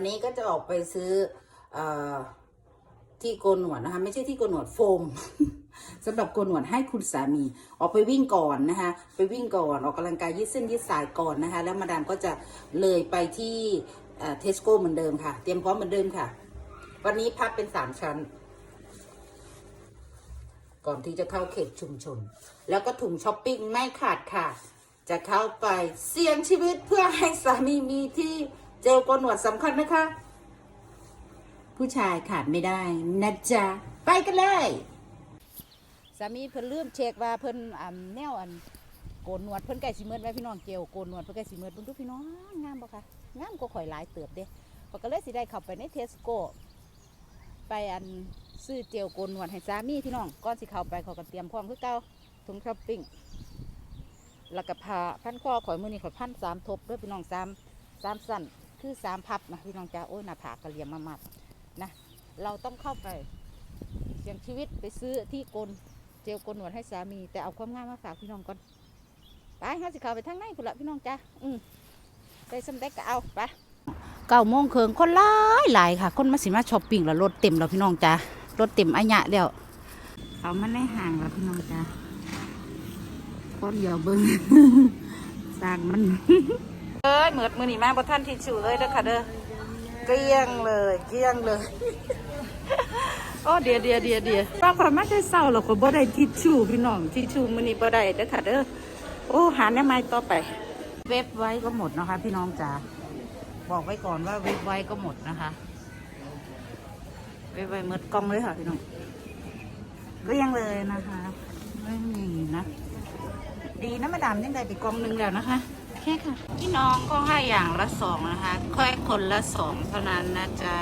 วันนี้ก็จะออกไปซื้ออที่โกนหนวดนะคะ ไม่ใช่ที่โกนหนวดโฟมสำหรับโกนหนวดให้คุณสามี ออกไปวิ่งก่อนนะคะ ไปวิ่งก่อนออกกำลังกายยืดเส้นยืดสายก่อนนะคะ แล้วมาดามก็จะเลยไปที่เทสโก้เหมือนเดิมค่ะ เตรียมพร้อมเหมือนเดิมค่ะ วันนี้พับเป็นสามชั้น ก่อนที่จะเข้าเขตชุมชน แล้วก็ถุงช้อปปิ้งไม่ขาดค่ะ จะเข้าไปเสี่ยงชีวิตเพื่อให้สามีมีที่ เจลโกนหนวดสำคัญนะคะ ผู้ชายขาดไม่ได้นะจ๊ะ ไปกันเลยสามีเพิ่นลืมเช็คว่าเพิ่นอ่าแนวอันโกนหนวดเพิ่นใกล้สิเมิดไว้พี่น้องเจลโกนหนวดเพิ่นใกล้สิเมิดเบิ่งดูพี่น้องงามบ่คะงามกว่าข่อยหลายเติบเด้ข้อก็เลยสิได้เข้าไปในเทสโก้ไปอันซื้อเจลโกนหนวดให้สามีพี่น้องก่อนสิเข้าไปเขาก็เตรียมพร้อมคือเก่าถุงช้อปปิ้งแล้วก็ผ้าพันคอข่อยมือนี่ข่อยพันสามทบเด้วยพี่น้องสามสามสั้น คือสามพับนะพี่น้องจ้าโอ้ยหน้าผากกระเลียมมามัดนะ เราต้องเข้าไปเสี่ยงชีวิตไปซื้อที่โกนเจลโกนหนวดให้สามี แต่เอาความง่ามมาฝากพี่น้องก่อนไปเขาสิเข้าวไปทางในพุ่นละพี่น้องจ้าอืมได้สำเร็จก็เอาไปเก้าโมงเคิงคนหลายหลายค่ะ คนมาสิมาช้อปปิ้งแล้วรถเต็มแล้วพี่น้องจ้ารถเต็มอัญะแล้วเอามาในห่างแล้วพี่น้องจ้าคนเดียวเบิ้งสร้างมัน เอ้ยเหมือดมือหนีมาบ่ท่านที่ชูเลยเด้อค่ะเด้อเกลี้ยงเลยเกลี้ยงเลยโอ้เดียเดียเดียเดียวปากความมาได้เศร้าเราก็บ่ได้ทิชชู่พี่น้องทิชชู่มือนี้บ่ได้เด้อค่ะเด้อโอ้หาแน่ไม้ต่อไป เว็บไว้ก็หมดนะคะ พี่น้องจ๋าบอกไว้ก่อนว่าเว็บไว้ก็หมดนะคะเว็บไว้หมดกล้องเลยค่ะพี่น้องเก็ยังเลยนะคะ ไม่มีนะ ดีนะมาดามยังได้ไปกองหนึงแล้วนะคะ ค่ค่ะ พี่น้องก็ให้อย่างละสองนะคะ ค่อยคนละสองเท่านั้นนะจ๊ะ